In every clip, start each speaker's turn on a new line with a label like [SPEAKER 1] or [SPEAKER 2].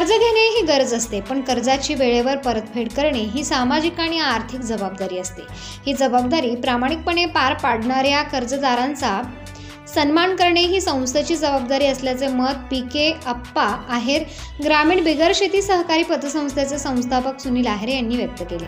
[SPEAKER 1] कर्ज घेणे ही गरज असते पण कर्जाची वेळेवर परतफेड करणे ही सामाजिक आणि आर्थिक जबाबदारी असते. ही जबाबदारी प्रामाणिकपणे पार पाडणाऱ्या कर्जदारांचा सन्मान करणे ही संस्थेची जबाबदारी असल्याचे मत पी के अप्पा आहेर ग्रामीण बिगर शेती सहकारी पतसंस्थेचे संस्थापक सुनील आहेर यांनी व्यक्त केले.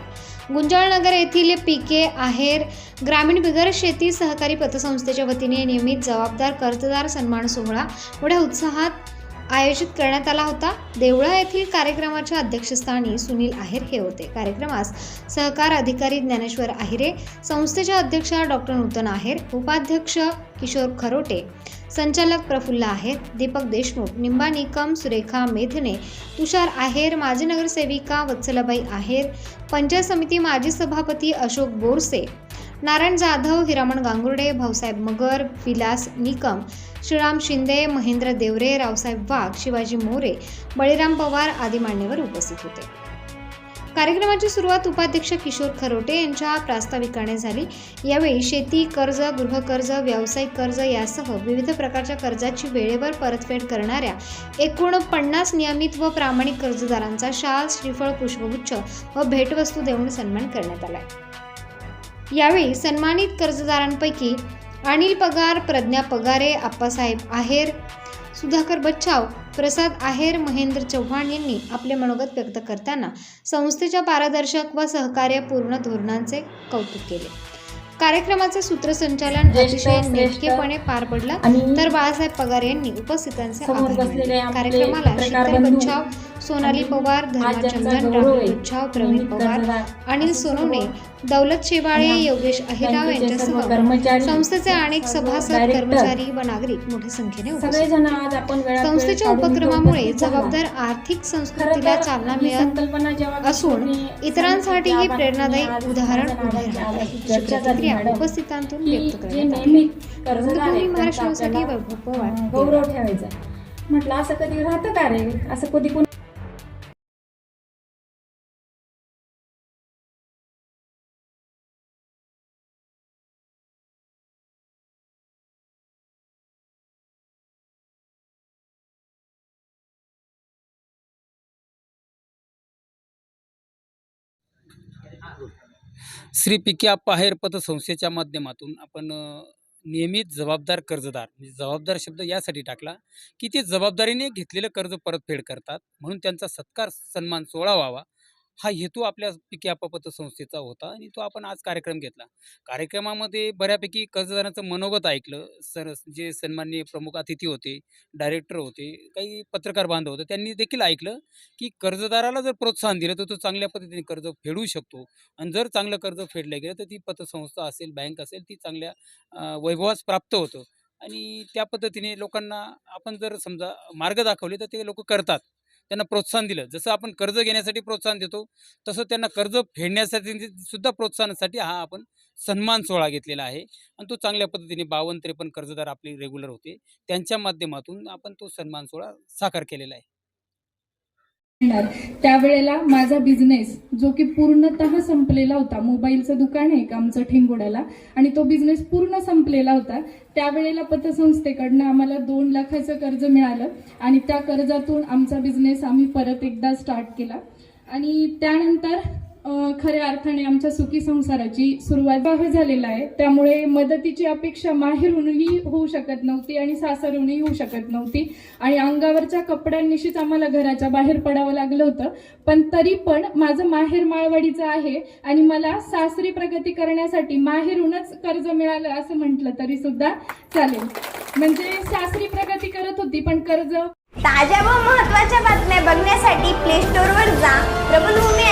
[SPEAKER 1] गुंजाळनगर येथील पी के आहेर ग्रामीण बिगर शेती सहकारी पतसंस्थेच्या वतीने नियमित जबाबदार कर्जदार सन्मान सोहळा मोठ्या उत्साहात आयोजित करण्यात आला होता. देवळा येथील कार्यक्रमाच्या अध्यक्षस्थानी सुनील आहेर हे होते. कार्यक्रमास सहकार अधिकारी ज्ञानेश्वर आहिरे संस्थेच्या अध्यक्षा डॉक्टर नूतन आहेर उपाध्यक्ष किशोर खरोटे संचालक प्रफुल्ल आहेर दीपक देशमुख निंबा निकम सुरेखा मेथने तुषार आहेर माजी नगरसेविका वत्सलाबाई आहेर पंचायत समिती माजी सभापती अशोक बोरसे नारायण जाधव हिरामण गांगुर्डे भाऊसाहेब मगर विलास निकम श्रीराम शिंदे महेंद्र देवरे रावसाहेब वाघ शिवाजी मोरे बळीराम पवार आदी मान्यवर उपस्थित होते. कार्यक्रमाची सुरुवात उपाध्यक्ष किशोर खरोटे यांच्या प्रास्ताविकाने झाली. यावेळी शेती कर्ज गृहकर्ज व्यावसायिक कर्ज यासह विविध प्रकारच्या कर्जाची वेळेवर परतफेड करणाऱ्या एकूण पन्नास नियमित व प्रामाणिक कर्जदारांचा शाल श्रीफळ पुष्पगुच्छ व भेटवस्तू देऊन सन्मान करण्यात आला. यावेळी सन्मानित कर्जदारांपैकी अनिल पगार प्रज्ञा पगारे आप्पासाहेब आहेर सुधाकर बच्चाव प्रसाद आहेर महेंद्र चव्हाण यांनी आपले मनोगत व्यक्त करताना संस्थेच्या पारदर्शक व सहकार्यपूर्ण धोरणांचे कौतुक केले. कार्यक्रमाचे सूत्रसंचालन अतिशय नेटकेपणे पार पडलं. तर बाळासाहेब पगार यांनी उपस्थितांचे कार्यक्रमाला शीतल बच्चाव सोनाली पवार धर्माचंदन राहुल बच्चाव प्रवीण पवार अनिल सोनवणे दौलत शेवाळे योगेश अहिराव यांच्यासह संस्थेचे अनेक सभासद कर्मचारी व नागरिक मोठ्या संख्येने संस्थेच्या उपक्रमामुळे. जबाबदार आर्थिक संस्कृतीला चालना
[SPEAKER 2] ही
[SPEAKER 1] मिळत असून
[SPEAKER 2] कोणी
[SPEAKER 1] इतरांसाठीही
[SPEAKER 2] सांगितली,
[SPEAKER 1] प्रेरणादायी उदाहरण उभे राहत. उपस्थितांतून
[SPEAKER 2] की
[SPEAKER 1] व्यक्त करण्यात आली.
[SPEAKER 2] नेहमी कर्जदार
[SPEAKER 1] वृंदभूमी
[SPEAKER 2] आहेत,
[SPEAKER 1] महाराष्ट्र
[SPEAKER 2] त्यांचा
[SPEAKER 1] न्यूजसाठी
[SPEAKER 2] आपल्याला,
[SPEAKER 1] वैभव पवार,
[SPEAKER 2] गौरव ठेवायचा. म्हटलं असं कधी राहतं का रे? असं कधी कोणी
[SPEAKER 3] श्री पिके आप्पा आहेर पतसंस्थेच्या माध्यमातून आपण नियमित जबाबदार कर्जदार म्हणजे जबाबदार शब्द यासाठी टाकला की ते जबाबदारीने घेतलेलं कर्ज परतफेड करतात म्हणून त्यांचा सत्कार सन्मान सोहळा व्हावा. हा हेतू आपल्या पी आपापत संस्थेचा पतसंस्थेचा होता आणि तो आपण आज कार्यक्रम घेतला. कार्यक्रमामध्ये बऱ्यापैकी कर्जदारांचं मनोगत ऐकलं. सर जे सन्माननीय प्रमुख अतिथी होते डायरेक्टर होते काही पत्रकार बांधव होते त्यांनी देखील ऐकलं की कर्जदाराला जर प्रोत्साहन दिलं तर तो चांगल्या पद्धतीने कर्ज फेडू शकतो. आणि जर चांगलं कर्ज फेडलं गेलं तर ती पतसंस्था असेल बँक असेल ती चांगल्या वैभवास प्राप्त होतं. आणि त्या पद्धतीने लोकांना आपण जर समजा मार्ग दाखवले तर ते लोक करतात. त्यांना प्रोत्साहन दिलं. जसं आपण कर्ज घेण्यासाठी प्रोत्साहन देतो तसं त्यांना कर्ज फेडण्यासाठी सुद्धा प्रोत्साहनासाठी हा आपण सन्मान सोहळा घेतलेला आहे. आणि तो चांगल्या पद्धतीने बावन्न त्रेपन्न कर्जदार आपले रेग्युलर होते. त्यांच्या माध्यमातून आपण तो सन्मान सोहळा साकार केलेला आहे.
[SPEAKER 4] येणार. त्यावेळेला माझा बिझनेस जो की पूर्णतः संपलेला होता मोबाईलचं दुकान आहे का आमचं ठेंगोड्याला आणि तो बिझनेस पूर्ण संपलेला होता त्यावेळेला पतसंस्थेकडनं आम्हाला दोन लाखाचं कर्ज मिळालं आणि त्या कर्जातून आमचा बिझनेस आम्ही परत एकदा स्टार्ट केला आणि त्यानंतर खऱ्या अर्थाने आमच्या सुखी संसाराची सुरुवात झालेला आहे. त्यामुळे मदतीची अपेक्षा माहेरूनही होऊ शकत नव्हती आणि सासरूनही होऊ शकत नव्हती. आणि अंगावरच्या कपड्यांनिशीच आम्हाला घराच्या बाहेर पडावं लागलं होतं. पण तरी पण माझं माहेर माळवाडीचं आहे आणि मला सासरी प्रगती करण्यासाठी माहेरूनच कर्ज मिळालं असं म्हटलं तरी सुद्धा चालेल. म्हणजे सासरी प्रगती करत होती पण कर्ज
[SPEAKER 5] ताज्या व महत्त्वाच्या बातम्या बघण्यासाठी प्ले स्टोअरवर जा. प्रबलभूमी